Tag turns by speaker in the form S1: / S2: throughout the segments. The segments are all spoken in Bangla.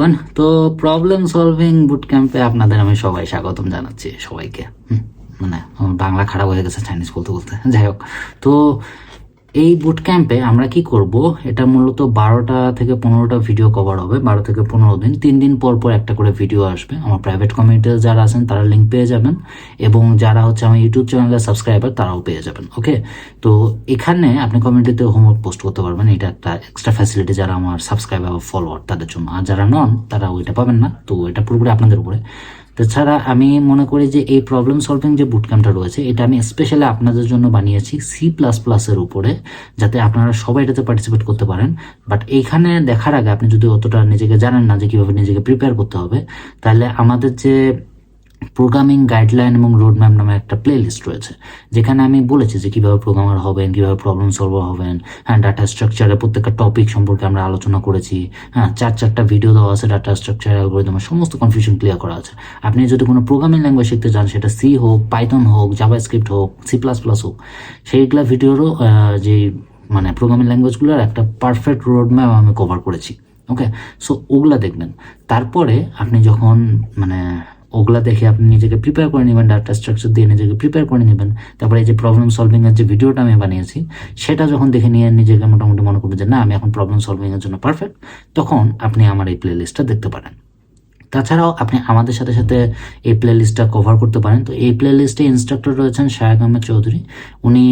S1: এভরিওয়ান তো প্রবলেম সলভিং বুট ক্যাম্পে আপনাদের আমি সবাই স্বাগতম জানাচ্ছি সবাইকে। মানে বাংলা খারাপ হয়ে গেছে চাইনিজ বলতে বলতে। যাই হোক। তো এই বুট ক্যাম্পে আমরা কি করব? এটা মূলত বারোটা থেকে পনেরোটা ভিডিও কভার হবে। বারো থেকে পনেরো দিন। তিন দিন পর পর একটা করে ভিডিও আসবে। আমার প্রাইভেট কমিউনিটিতে যারা আছেন, তারা লিঙ্ক পেয়ে যাবেন। এবং যারা হচ্ছে আমার ইউটিউব চ্যানেলের সাবস্ক্রাইবার তারাও পেয়ে যাবেন। ওকে তো এখানে আপনি কমিউনিটিতে হোমওয়ার্ক পোস্ট করতে পারবেন। এটা একটা এক্সট্রা ফ্যাসিলিটি যারা আমার সাবস্ক্রাইবার ফলোয়ার তাদের জন্য। আর যারা নন তারা ওইটা পাবেন না। তো এটা পুরোপুরি আপনাদের উপরে। তাছাড়া আমি মনে করি যে এই প্রবলেম সলভিং যে বুটক্যাম্পটা রয়েছে, এটা আমি স্পেশালি আপনাদের জন্য বানিয়েছি সি প্লাস প্লাসের উপরে, যাতে আপনারা সবাই এটাতে পার্টিসিপেট করতে পারেন। বাট এইখানে দেখার আগে আপনি যদি অতটা নিজেকে জানেন না যে কীভাবে নিজেকে প্রিপেয়ার করতে হবে, তাহলে আমাদের যে প্রোগ্রামিং গাইডলাইন এবং রোড ম্যাপ নামে একটা প্লে লিস্ট রয়েছে, যেখানে আমি বলেছি যে কীভাবে প্রোগ্রামার হবেন, কীভাবে প্রবলেম সলভার হবেন হ্যাঁ ডাটা স্ট্রাকচারের প্রত্যেকটা টপিক সম্পর্কে আমরা আলোচনা করেছি হ্যাঁ চার, চারটা ভিডিও দেওয়া আছে ডাটা স্ট্রাকচার অ্যালগোরিদমের সমস্ত কনফিউশন ক্লিয়ার করা আছে। আপনি যদি কোনো প্রোগ্রামিং ল্যাঙ্গুয়েজ শিখতে চান, সেটা সি হোক পাইথন হোক জাভা স্ক্রিপ্ট হোক সি প্লাস প্লাস হোক, সেইগুলা ভিডিওরও যে মানে প্রোগ্রামিং ল্যাঙ্গুয়েজগুলোর একটা পারফেক্ট রোড ম্যাপ আমি কভার করেছি ওকে সো ওগুলা দেখবেন। তারপরে আপনি যখন মানে ওগুলা দেখে আপনি নিজেকে প্রিপেয়ার করে নেবেন ডাটা স্ট্রাকচার দিয়ে নিজেকে প্রিপেয়ার করে নেবেন। তারপরে এই যে প্রবলেম সলভিং এর যে ভিডিওটা আমি বানিয়েছি, সেটা যখন দেখে নিয়ে নিজেকে মোটামুটি মনে করবেন যে, না, আমি এখন প্রবলেম সলভিং এর জন্য পারফেক্ট তখন আপনি আমার এই প্লে লিস্টটা দেখতে পারেন। তাছাড়াও আপনি আমাদের সাথে সাথে এই প্লে লিস্টটা কভার করতে পারেন। তো এই প্লে লিস্টে ইনস্ট্রাক্টর রয়েছেন শায়ক আহমেদ চৌধুরী। উনি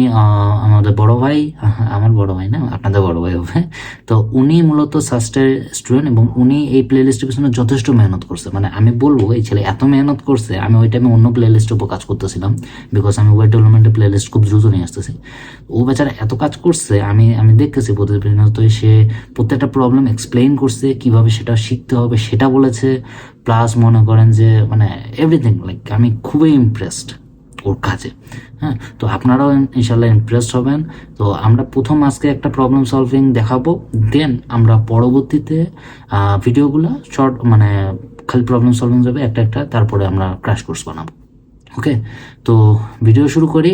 S1: আমাদের বড় ভাই আমার বড় ভাই না, আপনাদের বড় ভাই হবে। তো উনি মূলত সাস্টের স্টুডেন্ট এবং উনি এই প্লে লিস্টের পিছনে যথেষ্ট মেহনত করছে। মানে আমি বলব, এই ছেলে এত মেহনত করছে, আমি ওই টাইমে অন্য প্লে লিস্টের উপর কাজ করতেছিলাম। বিকজ আমি ওয়েব ডেভেলপমেন্টের প্লে লিস্ট খুব দ্রুত নিয়ে আসতেছি। ও বেচারা এত কাজ করছে, আমি আমি দেখতেছি প্রতিদিনত সে প্রত্যেকটা প্রবলেম এক্সপ্লেইন করছে, কীভাবে সেটা শিখতে হবে সেটা বলেছে। প্লাস মনে করেন যে মানে এভরিথিং লাইক আমি খুবই ইমপ্রেসড ওর কাজে হ্যাঁ? তো আপনারাও ইনশাল্লাহ ইমপ্রেসড হবেন। তো আমরা প্রথম আজকে একটা প্রবলেম সলভিং দেখাবো দেন আমরা পরবর্তীতে ভিডিওগুলো শর্ট মানে খালি প্রবলেম সলভিং যাবে, একটা একটা, তারপরে আমরা ক্রাশ কোর্স বানাবো ওকে তো ভিডিও শুরু করি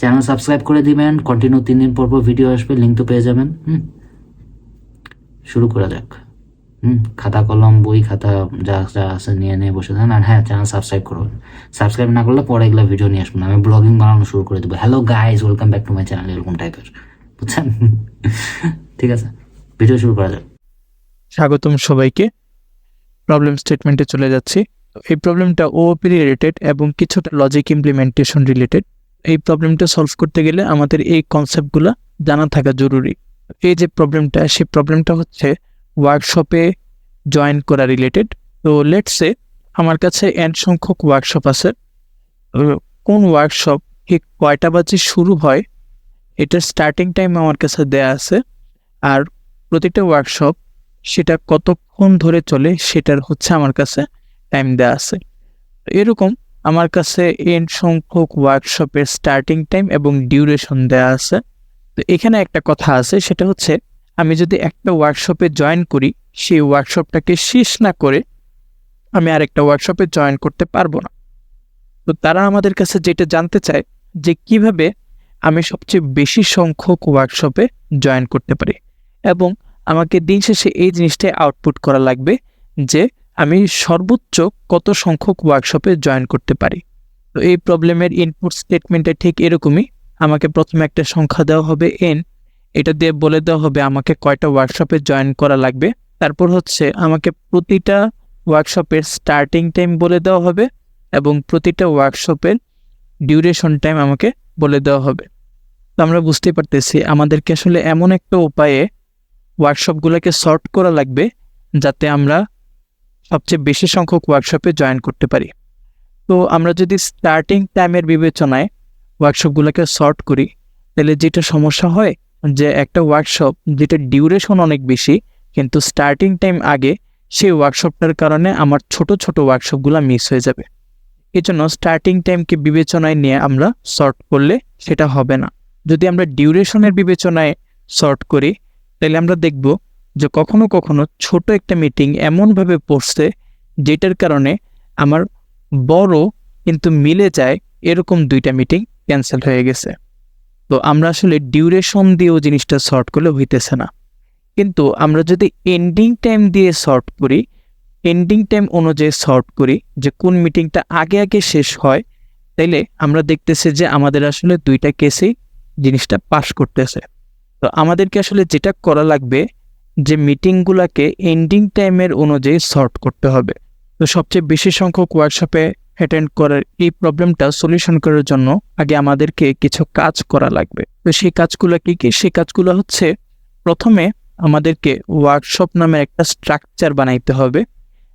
S1: চ্যানেল সাবস্ক্রাইব করে দিবেন কন্টিনিউ তিন দিন পর পর ভিডিও আসবে লিঙ্ক তো পেয়ে যাবেন, হুম? শুরু করা যাক। হুম, খাতা কলম, বই, খাতা, যা যা আছে নিয়ে নিয়ে বসে থাকেন আর হ্যাঁ চ্যানেল সাবস্ক্রাইব করবেন সাবস্ক্রাইব না করলে পরে এগুলো ভিডিও নিয়ে আসব না। আমি ব্লগিং বানানো শুরু করে দেবো। Hello guys welcome back to my channel এরকম টাইপের বুঝছেন? ঠিক আছে? ভিডিও শুরু করা যাক।
S2: স্বাগতম সবাইকে। প্রবলেম স্টেটমেন্টে চলে যাচ্ছি। এই প্রবলেমটা ওওপি রিলেটেড এবং কিছুটা লজিক ইমপ্লিমেন্টেশন রিলেটেড এই প্রবলেমটা সলভ করতে গেলে আমাদের এই কনসেপ্টগুলো জানা থাকা জরুরি। এই যে প্রবলেমটা সেই প্রবলেমটা হচ্ছে ওয়ার্কশপে জয়েন করা রিলেটেড তো লেটসে আমার কাছে এন সংখ্যক ওয়ার্কশপ আছে। কোন ওয়ার্কশপ ঠিক কয়টা বাজে শুরু হয় এটার স্টার্টিং টাইম আমার কাছে দেয়া আছে। আর প্রতিটা ওয়ার্কশপ সেটা কতক্ষণ ধরে চলে সেটার হচ্ছে আমার কাছে টাইম দেওয়া আছে। এরকম আমার কাছে এন সংখ্যক ওয়ার্কশপের স্টার্টিং টাইম এবং ডিউরেশন দেওয়া আছে। তো এখানে একটা কথা আছে, সেটা হচ্ছে আমি যদি একটা ওয়ার্কশপে জয়েন করি, সেই ওয়ার্কশপটাকে শেষ না করে আমি আরেকটা ওয়ার্কশপে জয়েন করতে পারব না। তো তারা আমাদের কাছে যেটা জানতে চায়, যে কীভাবে আমি সবচেয়ে বেশি সংখ্যক ওয়ার্কশপে জয়েন করতে পারি এবং আমাকে দিন শেষে এই জিনিসটাই আউটপুট করা লাগবে যে আমি সর্বোচ্চ কত সংখ্যক ওয়ার্কশপে জয়েন করতে পারি। তো এই প্রবলেমের ইনপুট স্টেটমেন্টটা ঠিক এরকমই আমাকে প্রথমে একটা সংখ্যা দেওয়া হবে এন এটা দিয়ে বলে দেওয়া হবে আমাকে কয়টা ওয়ার্কশপে জয়েন করা লাগবে। তারপর হচ্ছে আমাকে প্রতিটা ওয়ার্কশপের স্টার্টিং টাইম বলে দেওয়া হবে এবং প্রতিটা ওয়ার্কশপের ডিউরেশন টাইম আমাকে বলে দেওয়া হবে। তো আমরা বুঝতে পারতেছি আমাদেরকে আসলে এমন একটা উপায়ে ওয়ার্কশপগুলোকে সর্ট করা লাগবে যাতে আমরা সবচেয়ে বেশি সংখ্যক ওয়ার্কশপে জয়েন করতে পারি। তো আমরা যদি স্টার্টিং টাইমের বিবেচনায় ওয়ার্কশপগুলোকে সর্ট করি, তাহলে যেটা সমস্যা হয় যে একটা ওয়ার্কশপ যেটা ডিউরেশন অনেক বেশি, কিন্তু স্টার্টিং টাইম আগে সেই ওয়ার্কশপটার কারণে আমার ছোট ছোট ওয়ার্কশপগুলো মিস হয়ে যাবে। এই জন্য স্টার্টিং টাইমকে বিবেচনায় নিয়ে আমরা সর্ট করলে সেটা হবে না। যদি আমরা ডিউরেশনের বিবেচনায় সর্ট করি, তাহলে আমরা দেখব যে কখনো কখনো ছোট একটা মিটিং এমনভাবে পড়ছে যেটার কারণে আমার বড় কিন্তু মিলে যায় এরকম দুইটা মিটিং ক্যান্সেল হয়ে গেছে। তো আমরা আসলে ডিউরেশন দিয়েও জিনিসটা সর্ট করলে হইতেছে না। কিন্তু আমরা যদি এন্ডিং টাইম দিয়ে সর্ট করি এন্ডিং টাইম অনুযায়ী সর্ট করি যে কোন মিটিংটা আগে আগে শেষ হয়, তাইলে আমরা দেখতেছি যে আমাদের আসলে দুইটা কেসেই জিনিসটা পাশ করতেছে। তো আমাদেরকে আসলে যেটা করা লাগবে যে মিটিংগুলোকে এন্ডিং টাইমের অনুযায়ী সর্ট করতে হবে। তো সবচেয়ে বেশি সংখ্যক ওয়ার্কশপে অ্যাটেন্ড করার এই প্রবলেমটা সলিউশন করার জন্য আগে আমাদেরকে কিছু কাজ করা লাগবে। তো সেই কাজগুলো কি কি? সেই কাজগুলো হচ্ছে প্রথমে আমাদেরকে ওয়ার্কশপ নামের একটা স্ট্রাকচার বানাইতে হবে।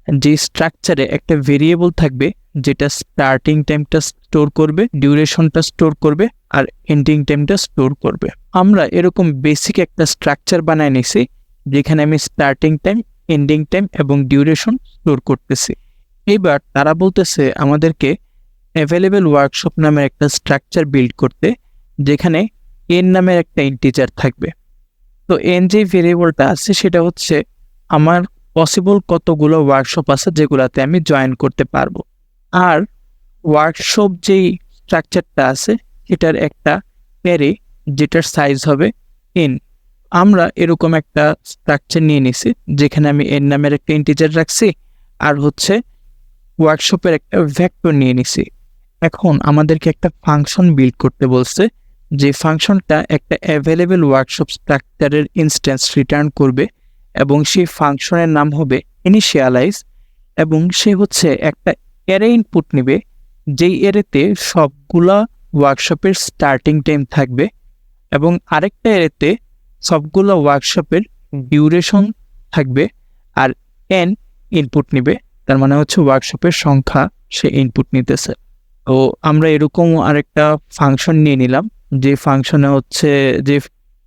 S2: যে স্ট্রাকচারে একটা ভেরিয়েবল থাকবে, যেটা স্টার্টিং টাইমটা স্টোর করবে ডিউরেশনটা স্টোর করবে, আর এন্ডিং টাইমটা স্টোর করবে। আমরা এরকম বেসিক একটা স্ট্রাকচার বানায় নিছি, যেখানে আমি স্টার্টিং টাইম এন্ডিং টাইম এবং ডিউরেশন স্টোর করতেছি। এবার তারা বলতেছে আমাদেরকে অ্যাভেলেবেল ওয়ার্কশপ নামের একটা স্ট্রাকচার বিল্ড করতে, যেখানে এন নামের একটা ইন্টিজার থাকবে। তো এন যে ভেরিয়েবলটা আছে, সেটা হচ্ছে আমার পসিবল কতগুলো ওয়ার্কশপ আছে যেগুলোতে আমি জয়েন করতে পারব। আর ওয়ার্কশপ যেই স্ট্রাকচারটা আছে এটার একটা প্যারে যেটার সাইজ হবে এন আমরা এরকম একটা স্ট্রাকচার নিয়ে নিছি, যেখানে আমি এর নামের একটা ইন্টিজার রাখছি, আর হচ্ছে ওয়ার্কশপের একটা ভ্যাক্টর নিয়ে নিছি। এখন আমাদেরকে একটা ফাংশন বিল্ড করতে বলছে, যে ফাংশনটা একটা অ্যাভেলেবেল ওয়ার্কশপ স্ট্রাকচারের ইনস্ট্যান্স রিটার্ন করবে, এবং সেই ফাংশনের নাম হবে ইনিশিয়ালাইজ এবং সে হচ্ছে একটা এরে ইনপুট নেবে, যেই এরেতে সবগুলা ওয়ার্কশপের স্টার্টিং টাইম থাকবে, এবং আরেকটা এরেতে সবগুলো ওয়ার্কশপের ডিউরেশন থাকবে আর এন ইনপুট নিবে তার মানে হচ্ছে ওয়ার্কশপের সংখ্যা সে ইনপুট নিতেছে। তো আমরা এরকম আরেকটা ফাংশন নিয়ে নিলাম যে ফাংশনে হচ্ছে যে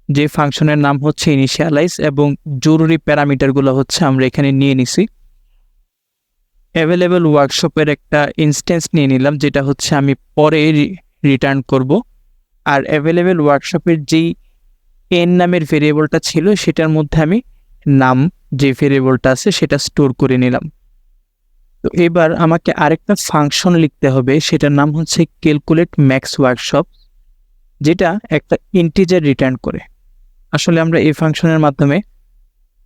S2: যে ফাংশনের নাম হচ্ছে ইনিশিয়ালাইজ এবং জরুরি প্যারামিটারগুলো হচ্ছে আমরা এখানে নিয়ে নিছি। অ্যাভেলেবেল ওয়ার্কশপের একটা ইনস্ট্যান্স নিয়ে নিলাম যেটা হচ্ছে আমি পরে রিটার্ন করব। আর অ্যাভেলেবেল ওয়ার্কশপের যেই এন নামের ভেরিয়েবলটা ছিল, সেটার মধ্যে আমি নাম যে ভেরিয়েবলটা আছে সেটা স্টোর করে নিলাম। তো এবার আমাকে আরেকটা ফাংশন লিখতে হবে, সেটার নাম হচ্ছে ক্যালকুলেট ম্যাক্স ওয়ার্কশপ যেটা একটা ইন্টিজার রিটার্ন করে। আসলে আমরা এই ফাংশনের মাধ্যমে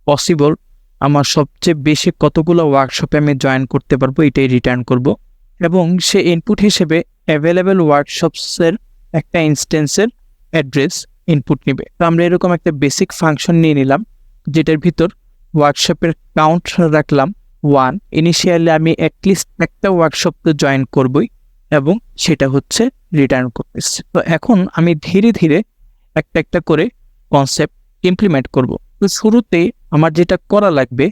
S2: পসিবল আমার সবচেয়ে বেশি কতগুলো ওয়ার্কশপে আমি জয়েন করতে পারব, এটাই রিটার্ন করব। এবং সে ইনপুট হিসেবে অ্যাভেলেবেল ওয়ার্কশপসের একটা ইনস্টেন্সের অ্যাড্রেস ইনপুট নেবে। তো আমরা এরকম একটা বেসিক ফাংশন নিয়ে নিলাম, যেটার ভিতর ওয়ার্কশপের কাউন্ট রাখলাম ওয়ান ইনিশিয়ালি আমি অ্যাটলিস্ট একটা ওয়ার্কশপ তো জয়েন করবই এবং সেটা হচ্ছে রিটার্ন করতেছে। তো এখন আমি ধীরে ধীরে একটা একটা করে কনসেপ্ট ইমপ্লিমেন্ট করব। তো শুরুতে আমার যেটা করা লাগবে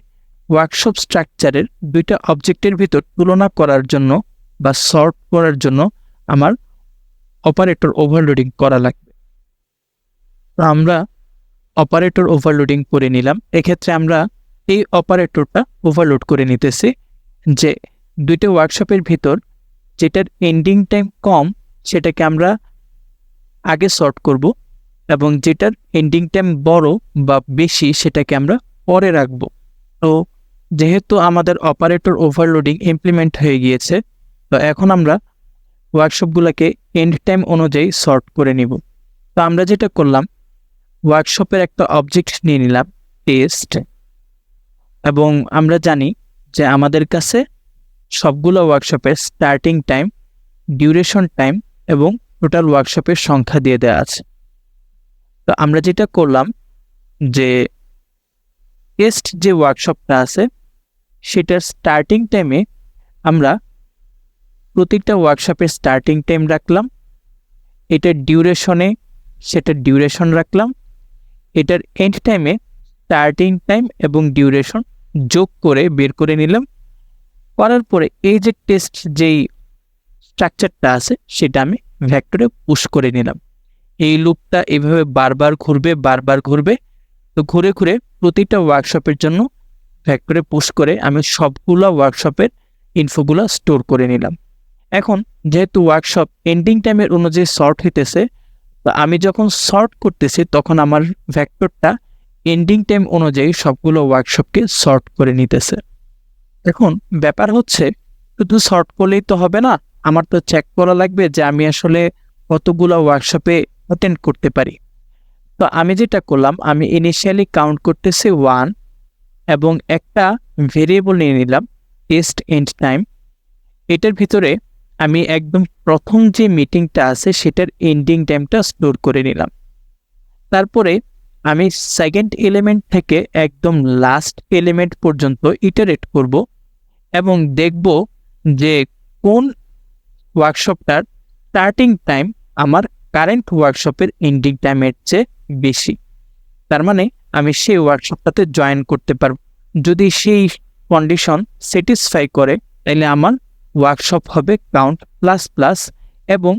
S2: ওয়ার্কশপ স্ট্রাকচারের দুইটা অবজেক্টের ভিতর তুলনা করার জন্য বা সর্ট করার জন্য আমার অপারেটর ওভারলোডিং করা লাগবে। তো আমরা অপারেটর ওভারলোডিং করে নিলাম। এক্ষেত্রে আমরা এই অপারেটরটা ওভারলোড করে নিতেছি যে দুইটা ওয়ার্কশপের ভিতর যেটার এন্ডিং টাইম কম, সেটাকে আমরা আগে সর্ট করব এবং যেটার এন্ডিং টাইম বড় বা বেশি সেটাকে আমরা পরে রাখব। তো যেহেতু আমাদের অপারেটর ওভারলোডিং ইমপ্লিমেন্ট হয়ে গিয়েছে, তো এখন আমরা ওয়ার্কশপগুলোকে এন্ড টাইম অনুযায়ী সর্ট করে নিব। তো আমরা যেটা করলাম ওয়ার্কশপের একটা অবজেক্ট নিয়ে নিলাম টেস্ট এবং আমরা জানি যে আমাদের কাছে সবগুলো ওয়ার্কশপের স্টার্টিং টাইম ডিউরেশন টাইম এবং টোটাল ওয়ার্কশপের সংখ্যা দিয়ে দেওয়া আছে। তো আমরা যেটা করলাম যে টেস্ট যে ওয়ার্কশপটা আছে, সেটার স্টার্টিং টাইমে আমরা প্রত্যেকটা ওয়ার্কশপের স্টার্টিং টাইম রাখলাম, এটার ডিউরেশনে সেটার ডিউরেশন রাখলাম এটার এন্ড টাইমে স্টার্টিং টাইম এবং ডিউরেশন যোগ করে বের করে নিলাম। করার পরে এই যে টেস্ট যেই স্ট্রাকচারটা আছে, সেটা আমি ভ্যাক্টরে পুশ করে নিলাম। এই লুপটা এভাবে বারবার ঘুরবে বারবার ঘুরবে। তো ঘুরে ঘুরে প্রতিটা ওয়ার্কশপের জন্য ভ্যাক্টরে পুশ করে আমি সবগুলো ওয়ার্কশপের ইনফোগুলো স্টোর করে নিলাম। এখন যেহেতু ওয়ার্কশপ এন্ডিং টাইমের অনুযায়ী সর্ট হইতেছে তো আমি যখন সর্ট করতেছি, তখন আমার ভ্যাক্টরটা এন্ডিং টাইম অনুযায়ী সবগুলো ওয়ার্কশপকে সর্ট করে নিতেছে। এখন ব্যাপার হচ্ছে, শুধু সর্ট করলেই তো হবে না, আমার তো চেক করা লাগবে যে আমি আসলে কতগুলো ওয়ার্কশপে অ্যাটেন্ড করতে পারি। তো আমি যেটা করলাম, আমি ইনিশিয়ালি কাউন্ট করতেছি ওয়ান এবং একটা ভেরিয়েবল নিয়ে নিলাম টেস্ট এন্ড টাইম এটার ভিতরে আমি একদম প্রথম যে মিটিংটা আছে, সেটার এন্ডিং টাইমটা স্টোর করে নিলাম। তারপরে আমি সেকেন্ড এলিমেন্ট থেকে একদম লাস্ট এলিমেন্ট পর্যন্ত ইটারেট করব এবং দেখব যে কোন ওয়ার্কশপটার স্টার্টিং টাইম আমার কারেন্ট ওয়ার্কশপের এন্ডিং টাইমের চেয়ে বেশি। তার মানে আমি সেই ওয়ার্কশপটাতে জয়েন করতে পারব। যদি সেই কন্ডিশন স্যাটিসফাই করে তাহলে আমার ওয়ার্কশপ হবে কাউন্ট প্লাস প্লাস এবং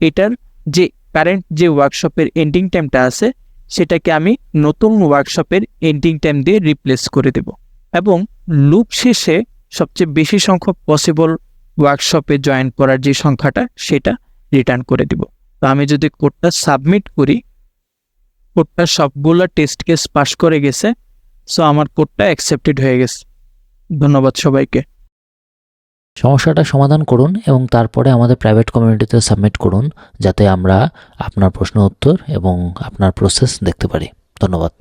S2: এটার যে কারেন্ট যে ওয়ার্কশপের এন্ডিং টাইমটা আছে, সেটাকে আমি নতুন ওয়ার্কশপের এন্ডিং টাইম দিয়ে রিপ্লেস করে দেব। এবং লুপ শেষে সবচেয়ে বেশি সংখ্যক পসিবল ওয়ার্কশপে জয়েন করার যে সংখ্যাটা, সেটা রিটার্ন করে দিব। তো আমি যদি কোডটা সাবমিট করি কোডটা সবগুলো টেস্ট কেস পাস করে গেছে সো আমার কোডটা অ্যাকসেপ্টেড হয়ে গেছে। ধন্যবাদ সবাইকে।
S3: সমস্যাটা সমাধান করুন এবং তারপরে আমাদের প্রাইভেট কমিউনিটিতে সাবমিট করুন, যাতে আমরা আপনার প্রশ্ন উত্তর এবং আপনার প্রসেস দেখতে পারি। ধন্যবাদ।